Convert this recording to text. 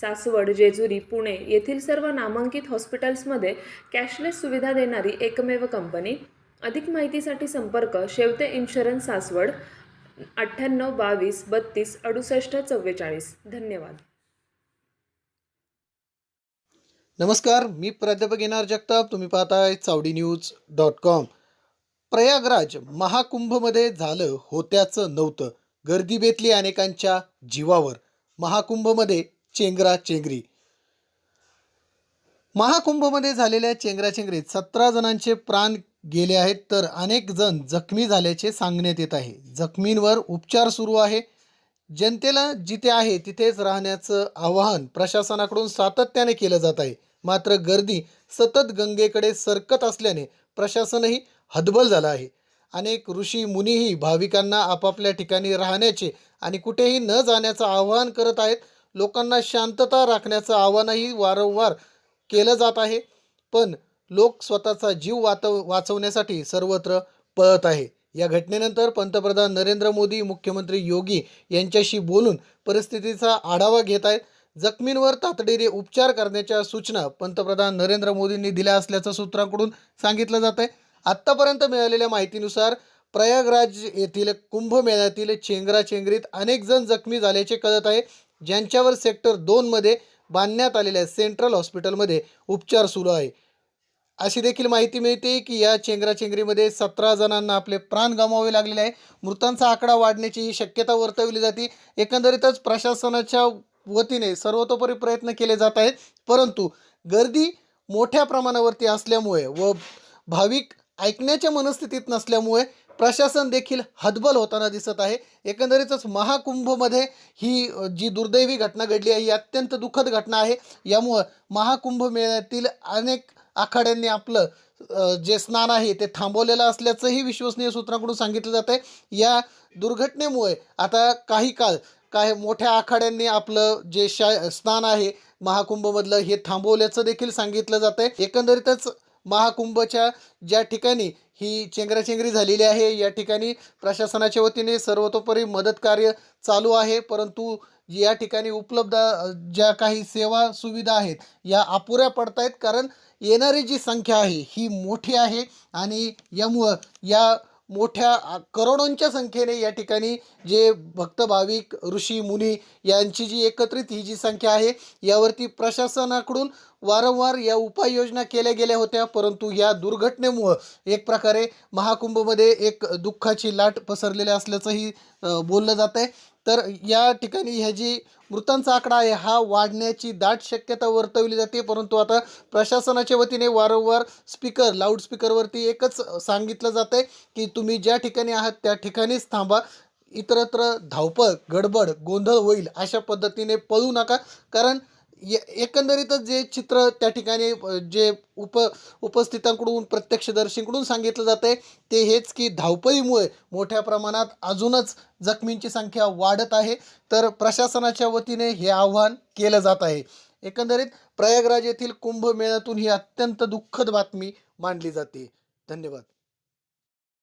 सासवड जेजुरी पुणे येथील सर्व नामांकित हॉस्पिटल्समध्ये कॅशलेस सुविधा देणारी एकमेव कंपनी. अधिक माहितीसाठी संपर्क शेवते इन्शुरन्स सासवड अठ्ठ्याण्णव बावीस बत्तीस अडुसष्ट चव्वेचाळीस. धन्यवाद. नमस्कार मी प्राध्यापक येणार जगताप. तुम्ही पाहताय Chawdi news dot com. Prayagraj महाकुंभमध्ये झालं होत्याचं नव्हतं. गर्दी बेतली अनेकांच्या जीवावर. महाकुंभमध्ये चेंगरा चेंगरी. महाकुंभमध्ये झालेल्या चेंगराचेंगरीत सतरा जणांचे प्राण गेले आहेत तर अनेक जण जखमी झाल्याचे सांगण्यात येत आहे. जखमींवर उपचार सुरू आहे. जनतेला जिथे आहे तिथेच राहण्याचं आवाहन प्रशासनाकडून सातत्याने केलं जात आहे. मात्र गर्दी सतत गंगेकडे सरकत असल्याने प्रशासनही हतबल झालं आहे. अनेक ऋषी मुनीही भाविकांना आपापल्या ठिकाणी राहण्याचे आणि कुठेही न जाण्याचं आवाहन करत आहेत लोकांना शांतता राखण्याचं आवाहनही वारंवार केलं जात आहे. पण लोक स्वतःचा जीव वाचव वाचवण्यासाठी सर्वत्र पळत आहे. या घटनेनंतर पंतप्रधान नरेंद्र मोदी मुख्यमंत्री योगी यांच्याशी बोलून परिस्थितीचा आढावा घेत आहेत. जखमींवर तातडीने उपचार करण्याच्या सूचना पंतप्रधान नरेंद्र मोदींनी दिल्या असल्याचं सूत्रांकडून सांगितलं जात आहे. आत्तापर्यंत मिळालेल्या माहितीनुसार प्रयागराज येथील कुंभमेळ्यातील चेंगराचेंगरीत अनेक जण जखमी झाल्याचे कळत आहे. ज्यांच्यावर सेक्टर दोनमध्ये बांधण्यात आलेल्या सेंट्रल हॉस्पिटलमध्ये उपचार सुरू आहे. अशी देखील माहिती मिळते की या चेंगराचेंगरीमध्ये सतरा जणांना आपले प्राण गमावे लागलेले आहे. मृतांचा आकडा वाढण्याची ही शक्यता वर्तवली जाते. एकंदरीतच प्रशासनाच्या वतीने सर्वतोपरी प्रयत्न केले जात आहेत. परंतु गर्दी मोठ्या प्रमाणावरती असल्यामुळे व भाविक ऐकण्याच्या मनस्थितीत नसल्यामुळे प्रशासन देखील हतबल होताना दिसत आहे. एकंदरीतच महाकुंभमध्ये ही जी दुर्दैवी घटना घडली आहे ही अत्यंत दुःखद घटना आहे. यामुळं महाकुंभ मेळ्यातील अनेक आखाड्यांनी आपलं जे स्नान आहे ते थांबवलेलं असल्याचंही विश्वसनीय सूत्रांकडून सांगितलं जात आहे. या दुर्घटनेमुळे आता काही काळ काय मोठ्या आखाड्यांनी आपलं जे शा स्नान आहे महाकुंभमधलं हे थांबवल्याचं देखील सांगितलं जात आहे. एकंदरीतच महाकुंभच्या ज्या ठिकाणी ही चेंगराचेंगरी झालेली आहे. या ठिकाणी प्रशासनाच्या वतीने सर्वतोपरी मदत कार्य चालू आहे. परंतु या ठिकाणी उपलब्ध ज्या काही सेवा सुविधा आहेत या अपुऱ्या पडत आहेत कारण येणारी जी संख्या आहे ही मोठी आहे. आणि यामुळं या मोठ्या करोडोंच्या संख्येने या ठिकाणी जे भक्त भाविक ऋषी मुनी यांची जी एकत्रित ही जी संख्या आहे यावरती प्रशासनाकडून वारंवार या उपाययोजना केल्या गेल्या होत्या. परंतु या दुर्घटनेमुळं एक प्रकारे महाकुंभमध्ये एक दुःखाची लाट पसरलेली असल्याचंही बोललं जात आहे तर या ठिकाणी ह्या जी मृतांचा आकडा आहे हा वाढण्याची दाट शक्यता वर्तवली जाते. परंतु आता प्रशासनाच्या वतीने वारंवार स्पीकर लाऊडस्पीकरवरती एकच सांगितलं जातं आहे की तुम्ही ज्या ठिकाणी आहात त्या ठिकाणीच थांबा. इतरत्र धावपळ गडबड गोंधळ होईल अशा पद्धतीने पळू नका. कारण ये एकंदरीतच जे चित्र त्या ठिकाणी जे उप उपस्थितांकडून प्रत्यक्षदर्शींकडून सांगितलं जातं आहे ते हेच की धावपळीमुळे मोठ्या प्रमाणात अजूनच जखमींची संख्या वाढत आहे. तर प्रशासनाच्या वतीने हे आव्हान केलं जात आहे. एकंदरीत प्रयागराज येथील कुंभमेळ्यातून ही अत्यंत दुःखद बातमी मांडली जाते. धन्यवाद.